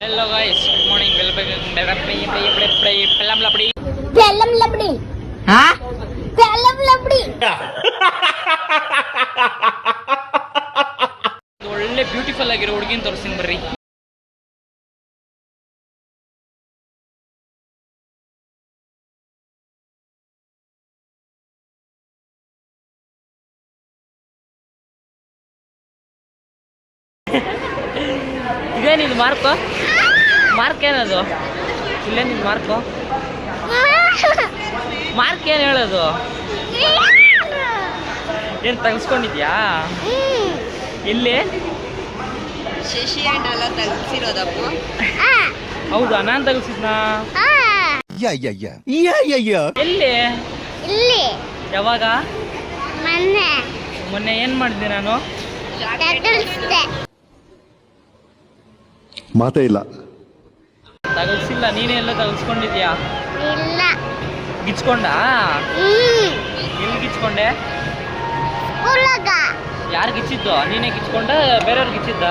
Hello guys, good morning. Welcome to Pellam Lapdi. Pelem lebdi. Hah? Pelem lebdi. ಒಳ್ಳೆ beautiful ಆಗಿರೋ ಹುಡುಗಿನ ತೋರಿಸ್ತೀನಿ ಬರ್ರಿ ಇದೇ ನಿಂದು ಮಾರ್ಕು ಮಾರ್ಕ್ ಏನದು? ಇಲ್ಲೇನಿದು ಮಾರ್ಕು ಮಾರ್ಕ್ ಏನು ಹೇಳೋದು? ಏನು ತೆಗೆಸ್ಕೊಂಡಿದ್ಯಾ? ಇಲ್ಲಿ? ಶಶಿ ಅಂಡ್ ಎಲ್ಲ ತಗ್ಸಿರೋದಪ್ಪ. ಹೌದಾ? ನಾನು ತೆಗೆಸಿದ್ನಾ. ಎಲ್ಲಿ? ಇಲ್ಲಿ. ಯಾವಾಗ? ಮೊನ್ನೆ. ಮೊನ್ನೆ ಏನು ಮಾಡಿದೆ ನಾನು? ಮಾತೇ ಇಲ್ಲ. ತಗಲ್ಸಿಲ್ಲ ನೀನೇ ಎಲ್ಲ ತಗಲ್ಸ್ಕೊಂಡಿದ್ಯಾ? ಇಲ್ಲ. ಗಿಚ್ಕೊಂಡ? ಎಲ್ಲಿ ಗಿಚ್ಕೊಂಡೆ? ಸ್ಕೂಲಾಗ ಯಾರು ಗಿಚ್ಚಿದ್ದು? ನೀನೇ ಗಿಚ್ಕೊಂಡ ಬೇರೆಯವ್ರು ಗಿಚ್ಚಿದ್ದ?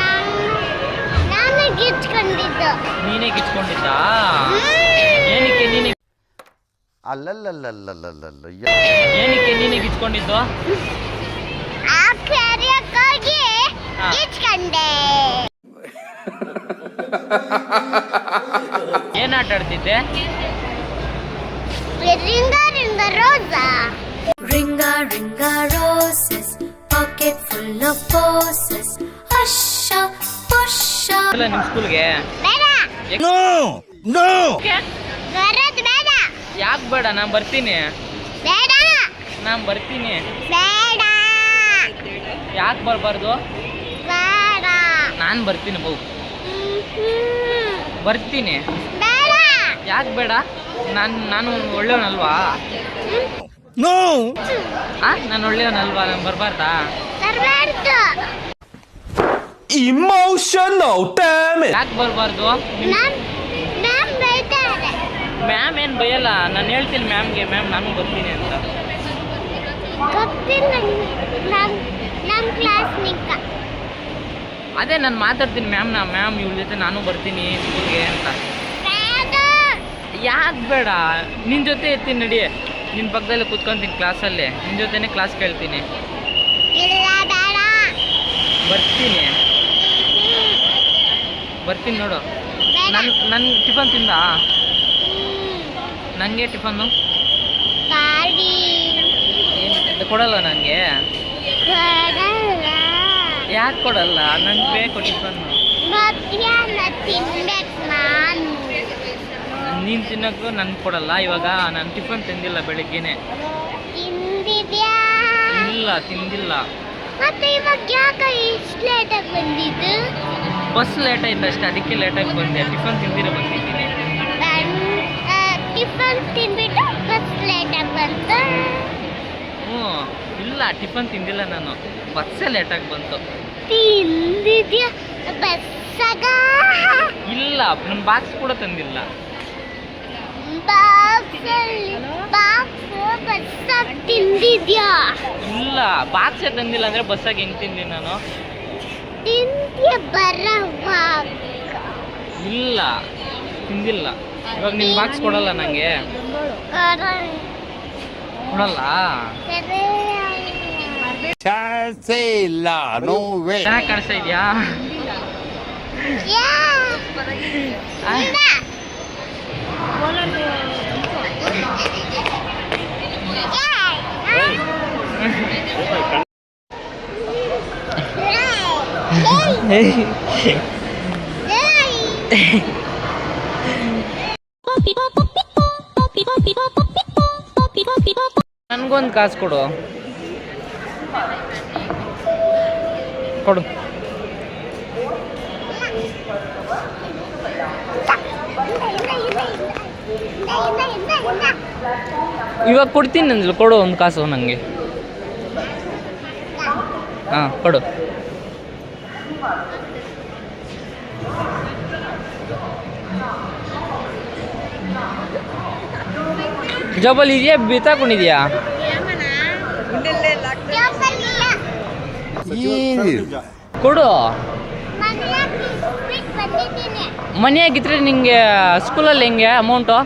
ನಾನು ನಾನು ಗಿಚ್ಕೊಂಡಿದ್ದು. ನೀನೇ ಗಿಚ್ಕೊಂಡಿದ್ದ? ಹ್ಮ್. ಏನಕ್ಕೆ ನೀನೆ ಅಲ್ಲಲ್ಲಲ್ಲಲ್ಲಲ್ಲಲ್ಲ ಏನಕ್ಕೆ ನೀನೇ ಗಿಚ್ಕೊಂಡಿದ್ದು? ಆ ಕರಿಯಕ್ಕೋಗಿ ಹಾ. ಗಿಚ್ಕೊಂಡೆ ಏನ್ ಆಟ ಆಡ್ತಿದ್ದೆ? Ring a ring a roses. Ringa, ringa roses, pocket full of poses. Usha, pusha. ಇಲ್ಲ ನಿಮ್ಮ ಸ್ಕೂಲ್ಗೆ ಬೇಡ. ನೋ ನೋ ಬರೋದು ಬೇಡ. ಯಾಕ್ ಬೇಡ? ನಾನು ಬರ್ತೀನಿ. ಬೇಡ. ನಾನು ಬರ್ತೀನಿ. ಬೇಡ. ಯಾಕ್ ಬರಬಾರ್ದು? ನಾನು ಬರ್ತೀನಿ ಬೌ. ಬರ್ತೀನಿ. ಬೇಡ ಯಾಕೆ ಬೇಡ? ನಾನು ನಾನು ಒಳ್ಳೆಯವನಲ್ವಾ ನೋ! ಆ ನಾನು ಒಳ್ಳೆಯವನಲ್ವಾ ನಾನು ಬರಬಾರ್ದಾ? ಇಮೋಷನಲ್ ಯಾಕೆ ಬರಬಾರ್ದು? ಮ್ಯಾಮ್ ಏನು ಬೈಯಲ್ಲ? ನಾನು ಹೇಳ್ತೀನಿ ಮ್ಯಾಮ್ಗೆ ಮ್ಯಾಮ್ ನಾನು ಬರ್ತೀನಿ ಅಂತ. ನಮ್ಮ ನಮ್ ನಮ್ ಕ್ಲಾಸ್ ಅದೇ ನಾನು ಮಾತಾಡ್ತೀನಿ ಮ್ಯಾಮ್ನ ಮ್ಯಾಮ್ ಇವ್ಳ ಜೊತೆ ನಾನು ಬರ್ತೀನಿ ಸ್ಕೂಲ್ಗೆ ಅಂತ. ಯಾಕೆ ಬೇಡ? ನಿನ್ನ ಜೊತೆ ಇರ್ತೀನಿ ನಡಿ. ನಿನ್ನ ಪಕ್ಕದಲ್ಲೇ ಕೂತ್ಕೊಂತೀನಿ ಕ್ಲಾಸಲ್ಲೇ ನಿನ್ನ ಜೊತೆನೇ ಕ್ಲಾಸ್ ಕೇಳ್ತೀನಿ. ಬರ್ತೀನಿ. ಬರ್ತೀನಿ ನೋಡು. ನನ್ ನನ್ನ ನನ್ನ ಟಿಫನ್ ತಿಂದ? ನಂಗೆ ನನಗೆ ಟಿಫನ್ನು ಕೊಡಲ್ಲ ನನಗೆ ಯಾಕೆ ಕೊಡಲ್ಲ? ನಂಗೆ ಬೇಕು ಟಿಫನ್. ನಾನು ನೀನು ತಿನ್ನೋಕ್ಕೂ ನನ್ಗೆ ಕೊಡಲ್ಲ. ಇವಾಗ ನಾನು ಟಿಫನ್ ತಿಂದಿಲ್ಲ ಬೆಳಿಗ್ಗೆನೆ. ತಿಂದಿದ್ಯಾ ಇಲ್ಲ ತಿಂದಿಲ್ಲ. ಬಸ್ ಲೇಟ್ ಆಯ್ತು ಅಷ್ಟೇ. ಅದಕ್ಕೆ ಲೇಟಾಗಿ ಬಂದೆ. ಟಿಫನ್ ತಿಂದಿರ ಬಂದಿದ್ದೀನಿ. ಟಿಫನ್ ತಿಂದ್ಬಿಟ್ಟು ಬಸ್ ಲೇಟಾಗಿ ಬಂತು. ಹ್ಞೂ ಇಲ್ಲ ಟಿಫನ್ ತಿಂದಿಲ್ಲ ನಾನು. ಬಸ್ಸೇ ಲೇಟಾಗಿ ಬಂತು. ತಿಂದಿದ್ಯಾ? ಬಸ್ಸಾಗ? ಇಲ್ಲ ನನ್ನ ಬಾಕ್ಸ್ ಕೂಡ ತಂದಿಲ್ಲ. ಇಲ್ಲ ಬಾಕ್ಸ್ ಬಸ್ಸಾಗ ತಿಂದಿದ್ಯಾ? ಇಲ್ಲ ಬಾಕ್ಸೇ ತಂದಿಲ್ಲ ಅಂದ್ರೆ ಬಸ್ಸಾಗಿ ಹೆಂಗ್ ತಿಂದಿ ನಾನು? ಇಲ್ಲ ತಿಂದಿಲ್ಲ. ಇವಾಗ ನಿಮ್ಮ ಬಾಕ್ಸ್ ಕೊಡಲ್ಲ ನನಗೆ ಕೊಡಲ್ಲ ಚಾನ್ಸೇ ಇಲ್ಲ ನೋ ವೇ ಚೆನ್ನಾಗಿ ಕಾಣಿಸ್ತಾ ಇದೆಯಾ ನನಗೊಂದು ಕಾಸು ಕೊಡು. ಕೊಡು. ಇವಾಗ ಕೊಡ್ತೀನಿ ಅಂದ್ಲು ಕೊಡು ಒಂದು ಕಾಸು ನನಗೆ ಹಾಂ ಕೊಡು. ಜೋಬಲ್ ಇದೆಯಾ ಬಿತ್ತಾಕೊಂಡಿದ್ಯಾ ಕೊಡು. ಮನೆ ಬಂದಿದ್ದೀನಿ ಮನಿ ಆಗಿದ್ರೆ ನಿಂಗೆ ಸ್ಕೂಲಲ್ಲಿ ಹೆಂಗೆ ಅಮೌಂಟು?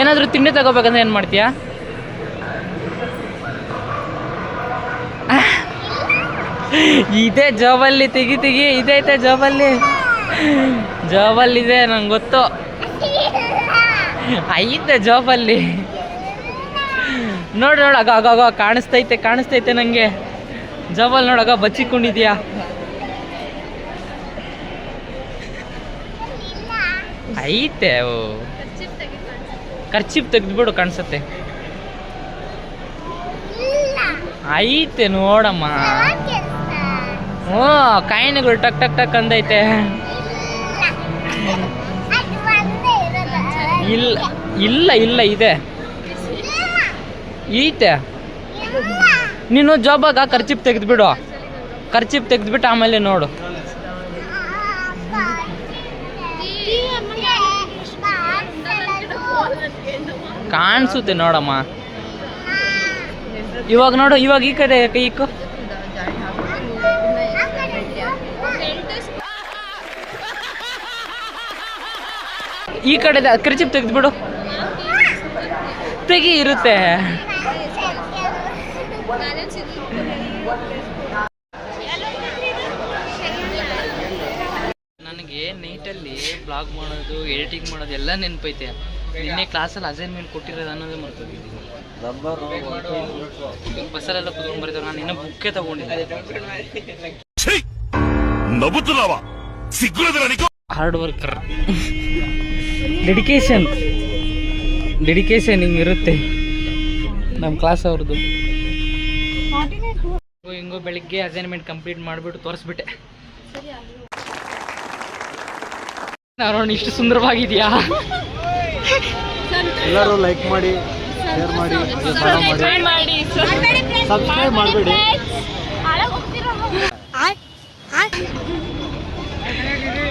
ಏನಾದರೂ ತಿಂಡಿ ತಗೋಬೇಕಂದ್ರೆ ಏನು ಮಾಡ್ತೀಯಾ? ಇದೆ ಜಾಬಲ್ಲಿ, ತೆಗಿ ತೆಗಿ ಇದೈತೆ ಜಾಬಲ್ಲಿ. ಜಾಬಲ್ಲಿದೆ ನಂಗೆ ಗೊತ್ತು. ಐತೆ ಜಾಬಲ್ಲಿ ನೋಡಿ ನೋಡು ಆಗ ಆಗ ಆಗ ಕಾಣಿಸ್ತೈತೆ ಕಾಣಿಸ್ತೈತೆ ನನಗೆ ಜಾಬಲ್ಲಿ ನೋಡಾಗ ಬಚ್ಚಿಕೊಂಡಿದ್ಯಾ? ಐತೆ ಅವು ಖರ್ಚಿಪ್ ತೆಗೆದ್ಬಿಡು ಕಾಣಿಸುತ್ತೆ. ಐತೆ ನೋಡಮ್ಮ. ಹ್ಞೂ ಕಾಯಿನಗಳು ಟಕ್ ಟಕ್ ಟಕ್ ಅಂದೈತೆ. ಇಲ್ಲ ಇಲ್ಲ ಇಲ್ಲ, ಇದೆ. ಈತೆ ನೀನು ಜಾಬಾಗ ಖರ್ಚಿಪ್ ತೆಗೆದ್ಬಿಡು. ಖರ್ಚಿಪ್ ತೆಗೆದ್ಬಿಟ್ಟು ಆಮೇಲೆ ನೋಡು. ಕಾಣಿಸುತ್ತೆ ನೋಡಮ್ಮ. ಇವಾಗ ನೋಡು, ಇವಾಗ ಈ ಕಡೆ ಕೈಕು ಈ ಕಡೆ ಕರ್ಚಿಪ್ ತೆಗೆದ್ಬಿಡು ತೆಗಿ ಇರುತ್ತೆ. ನನಗೆ ನೈಟಲ್ಲಿ ಬ್ಲಾಗ್ ಮಾಡೋದು ಎಡಿಟಿಂಗ್ ಮಾಡೋದು ಎಲ್ಲ ನೆನಪೈತೆ. ನಿನ್ನೆ ಕ್ಲಾಸಲ್ಲಿ ಅಸೈನ್ಮೆಂಟ್ ಕೊಟ್ಟಿರೋದು ಅನ್ನೋದೇ ಮರ್ತೋಗಿದ್ದೀನಿ ಬಸ್ಸಲ್ಲೆಲ್ಲ ಕುತ್ಕೊಂಡು ಬರೀತಾರೆ ನಾನು ಇನ್ನೂ ಬುಕ್ಕೇ ತಗೊಂಡಿದ್ದೆ ಹಾರ್ಡ್ ವರ್ಕರ್ ಡೆಡಿಕೇಶನ್ ಡೆಡಿಕೇಶನ್ ಹಿಂಗಿರುತ್ತೆ ನಮ್ಮ ಕ್ಲಾಸ್ ಅವ್ರದ್ದು ಹಿಂಗೋ ಹಿಂಗೋ ಬೆಳಿಗ್ಗೆ ಅಸೈನ್ಮೆಂಟ್ ಕಂಪ್ಲೀಟ್ ಮಾಡಿಬಿಟ್ಟು ತೋರಿಸ್ಬಿಟ್ಟೆ. ನಾರೋಣ ಇಷ್ಟು ಸುಂದರವಾಗಿದೆಯಾ? ಎಲ್ಲರೂ ಲೈಕ್ ಮಾಡಿ ಶೇರ್ ಮಾಡಿ ಫಾಲೋ ಮಾಡಿ. ಸಬ್ಸ್ಕ್ರೈಬ್ ಮಾಡಬೇಡಿ.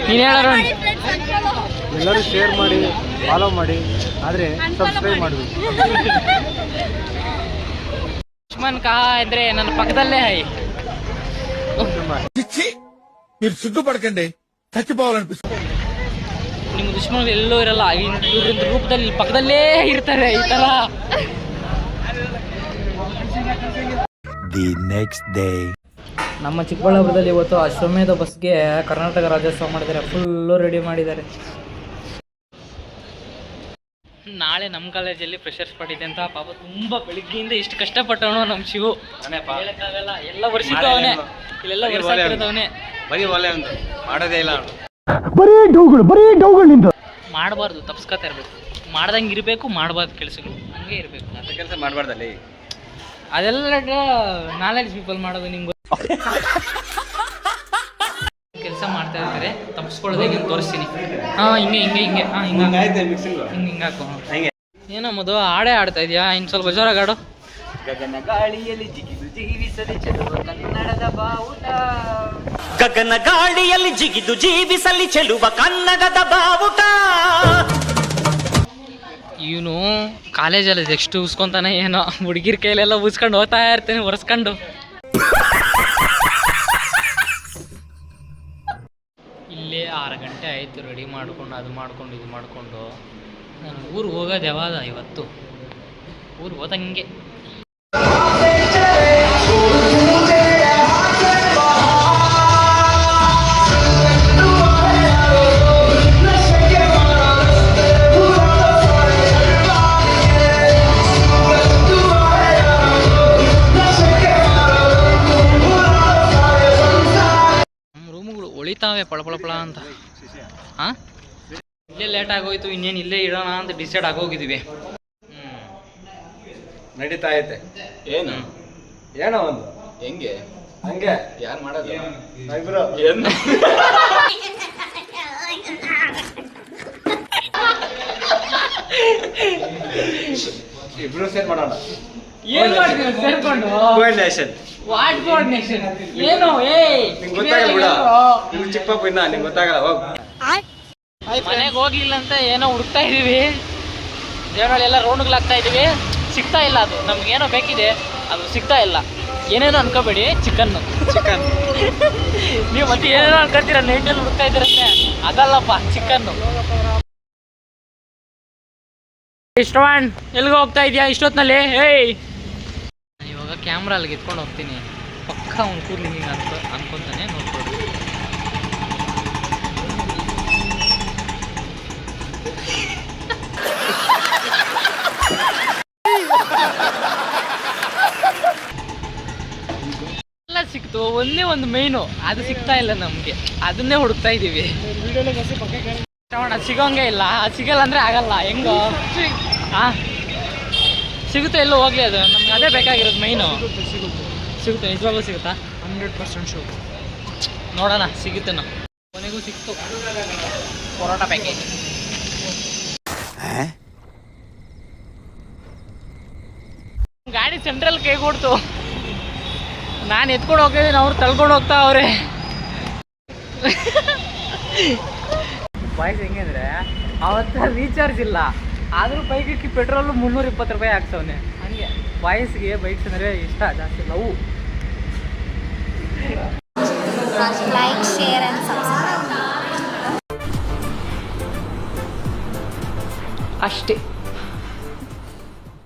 ನೀನು ಹೇಳೋಣ ಎಲ್ಲರೂ ಶೇರ್ ಮಾಡಿ ಫಾಲೋ ಮಾಡಿ ಆದರೆ ಸಬ್ಸ್ಕ್ರೈಬ್ ಮಾಡಬೇಕು ದುಶ್ಮನ್ ಕಾ ಅಂದ್ರೆ ನನ್ನ ಪಕ್ಕದಲ್ಲೇ ಹೈ చిచ్చి మీరు సిగ్గుపడకండి చచ్చిపోవాలనిపిస్తుంది ನಿಮ್ಮ ದುಶ್ಮನ್ ಎಲ್ಲೂ ಇರಲ್ಲ ಇವ್ರ ರೂಪದಲ್ಲಿ ಪಕ್ಕದಲ್ಲೇ ಇರ್ತಾರೆ ಈ ತರ ది నెక్స్ట్ డే ನಮ್ಮ ಚಿಕ್ಕಬಳ್ಳಾಪುರದಲ್ಲಿ ಇವತ್ತು ಅಶ್ವಮೇಧ ಬಸ್ಗೆ ಕರ್ನಾಟಕ ರಾಜ್ಯೋತ್ಸವ ಮಾಡಿದ್ದಾರೆ ಫುಲ್ಲು ರೆಡಿ ಮಾಡಿದ್ದಾರೆ ನಾಳೆ ನಮ್ಮ ಕಾಲೇಜಲ್ಲಿ ಫ್ರೆಶರ್ಸ್ ಪಾರ್ಟಿ ಇದೆ ಅಂತ ಪಾಪ ತುಂಬಾ ಬೆಳಿಗ್ಗೆಯಿಂದ ಇಷ್ಟು ಕಷ್ಟಪಟ್ಟವನು ನಮ್ಮ ಶಿವು. ಹೇಳಕ್ಕಾಗಲ್ಲ ಎಲ್ಲ ವರ್ಷಕ್ಕೂ ಅವನೇ. ಇಲ್ಲೆಲ್ಲ ವರ್ಷ ಇಲ್ಲ ಬರೀ ಒಲೆ ಒಂದು ಮಾಡೋದೇ ಇಲ್ಲ ಮಾಡಬಾರ್ದು ತಪ್ಸ್ಕೊತಾ ಇರ್ಬೇಕು. ಮಾಡ್ದಂಗೆ ಇರಬೇಕು ಮಾಡಬಾರ್ದು ಕೆಲಸಗಳು. ಹಂಗೆ ಇರಬೇಕು. ಅಂತ ಕೆಲಸ ಮಾಡಬಾರ್ದಲ್ಲಿ ಅದೆಲ್ಲ ನಾಲೆಡ್ಜ್ ಪೀಪಲ್ ಮಾಡೋದು ನಿಮ್ಗೆ. ತಪ್ಪಿಸ್ಕೊಳ್ಳೋದು ಹೇಗೆ ತೋರಿಸ್ತೀನಿ? ಹಾಂ ಹಿಂಗೆ ಹಿಂಗೆ ಹಿಂಗೆ. ಹಾಂ ಹಿಂಗೆ ಆಯ್ತು ಮಿಕ್ಸಿಂಗ್ ಹಿಂಗೆ ಹಿಂಗೆ ಹಾಕು ಹಂಗೆ. ಏನಮ್ಮದು ಹಾಡೇ ಆಡ್ತಾ ಇದೆಯಾ? ಇನ್ನು ಸ್ವಲ್ಪ ಜೋರಾಗಿ ಆಡು ಗಗನ ಗಾಳಿಯಲ್ಲಿ ಜಿಗಿದು ಜೀವಿಸದೆ ಚೆಲುವ ಕನ್ನಡದ ಬಾವುಟ. ಗಗನ ಗಾಳಿಯಲ್ಲಿ ಜಿಗಿದು ಜೀವಿಸಲಿ ಚೆಲುವ ಕನ್ನಡದ ಬಾವುಟ. ಇವನು ಕಾಲೇಜಲ್ಲಿ ಎಷ್ಟು ಉಸ್ಕೊಂತಾನೆ ಏನೋ ಹುಡುಗಿರ ಕೈಲೆಲ್ಲ ಉಸ್ಕೊಂಡು ಹೋಗ್ತಾ ಇರ್ತೀನಿ ಒರೆಸ್ಕೊಂಡು ಇಲ್ಲೇ ಆರು ಗಂಟೆ ಆಯಿತು ರೆಡಿ ಮಾಡ್ಕೊಂಡು, ಅದು ಮಾಡ್ಕೊಂಡು, ಇದು ಮಾಡಿಕೊಂಡು. ನಾನು ಊರಿಗೆ ಹೋಗೋದು ಯಾವಾಗ? ಇವತ್ತು. ಊರಿಗೆ ಹೋದಂಗೆ. ಒಳಿತಾವೆ ಪಳಪಳಪಳ ಅಂತ. ಹಾಂ ಇಲ್ಲೇ ಲೇಟ್ ಆಗೋಯ್ತು ಇನ್ನೇನು ಇಲ್ಲೇ ಇಡೋಣ ಅಂತ ಡಿಸೈಡ್ ಆಗೋಗಿದೀವಿ. ಹ್ಞೂ ನಡೀತಾ ಐತೆ. ಏನು? ಏನೋ ಒಂದು. ಹೆಂಗೆ? ಹಂಗೆ. ಯಾರು ಮಾಡೋದು? ಏನು? ಇಬ್ರು ಸೇರ್ ಮಾಡೋಣ. ಏನು ಮಾಡ್ತೀವಿ ಸೇರ್ಕೊಂಡು? ಕೋಆರ್ಡಿನೇಷನ್ ವಾಟ್ ಕೋಆರ್ಡಿನೇಷನ್ ಏನು? ಏ ನಿಂಗೆ ಗೊತ್ತಾಗಲ್ಲ ಬಿಡ. ನಿಮ್ಗೆ ಚಿಕ್ಕ ಪಾಪು ಇನ್ನ ನಿಂಗೆ ಗೊತ್ತಾಗಲ್ಲ ಹೋಗ್. ಮನೆಗೆ ಹೋಗ್ಲಿಲ್ಲ ಅಂತ ಏನೋ ಹುಡುಕ್ತಾ ಇದೀವಿ. ದೇವರಲ್ಲಿ ಎಲ್ಲ ರೌಂಡ್ಗಳಾಗ್ತಾ ಇದೀವಿ. ಸಿಗ್ತಾ ಇಲ್ಲ ಅದು. ನಮ್ಗೇನೋ ಬೇಕಿದೆ. ಅದು ಸಿಗ್ತಾ ಇಲ್ಲ. ಏನೇನೋ ಅನ್ಕೋಬೇಡಿ. ಚಿಕನ್ ಚಿಕನ್ ನೀವು ಮತ್ತೆ ಏನೇನೋ ಅನ್ಕೋತೀರ ನೈಟಲ್ಲಿ ಹುಡುಕ್ತಾ ಇದ್ರೆ ಅದಲ್ಲಪ್ಪ ಚಿಕನ್ನು ಇಷ್ಟವಾಣ್ ಎಲ್ಲಿಗೆ ಹೋಗ್ತಾ ಇದೆಯಾ? ಇಷ್ಟೊತ್ತಿನಲ್ಲಿ ಏಯ್! ಇವಾಗ ಕ್ಯಾಮ್ರಾ ಅಲ್ಲಿ ಎತ್ಕೊಂಡು ಹೋಗ್ತೀನಿ. ಪಕ್ಕ ಅವ್ನು ಕೂದಲು ಹಿಂಗೆ ಅನ್ಕೊ ಅನ್ಕೊಂತಾನೆ ನೋಡ್ಕೊಡು ಎಲ್ಲ ಸಿಕ್ತು ಒಂದೇ ಒಂದು ಮೈನು ಅದು ಸಿಗ್ತಾ ಇಲ್ಲ ನಮಗೆ. ಅದನ್ನೇ ಹುಡುಕ್ತಾ ಇದ್ದೀವಿ ಶ್ರವಣ ಸಿಗೋಂಗೆ ಇಲ್ಲ. ಅದು ಸಿಗಲ್ಲ ಅಂದ್ರೆ ಆಗಲ್ಲ. ಹೆಂಗೋ? ಆ ಸಿಗುತ್ತೆ ಎಲ್ಲೋ ಹೋಗ್ಲಿ ಅದು. ನಮ್ಗೆ ಅದೇ ಬೇಕಾಗಿರೋದು ಮೈನು ಸಿಗುತ್ತೆ ನಿಜವಾಗ್ಲೂ ಸಿಗುತ್ತಾ? ಹಂಡ್ರೆಡ್ ಪರ್ಸೆಂಟ್ ಶೂ ನೋಡೋಣ ಸಿಗುತ್ತೆ ನಾವು ಕೊನೆಗೂ ಸಿಕ್ತು. ಪರೋಟ ಪ್ಯಾಕೇಜ್ ಗಾಡಿ ಸೆಂಟ್ರಲ್ ಕೈ ಕೊಡ್ತು ನಾನು ಎತ್ಕೊಂಡು ಹೋಗಿದ್ದೀನಿ ಅವ್ರು ತಳ್ಕೊಂಡು ಹೋಗ್ತಾ ಅವ್ರೆ. ಬಾಯ್ಸ್ ಹೆಂಗೆ ಅಂದರೆ ಅವತ್ತ ರೀಚಾರ್ಜ್ ಇಲ್ಲ. ಆದರೂ ಬೈಕಿಗೆ ಪೆಟ್ರೋಲು ಮುನ್ನೂರ ಇಪ್ಪತ್ತು ರೂಪಾಯಿ ಹಾಕ್ಸವನೆ. ಹಂಗೆ. ಬಾಯ್ಸ್ಗೆ ಬೈಕ್ಸ್ ಅಂದರೆ ಇಷ್ಟ ಜಾಸ್ತಿ love. Like share and subscribe ಅಷ್ಟೇ.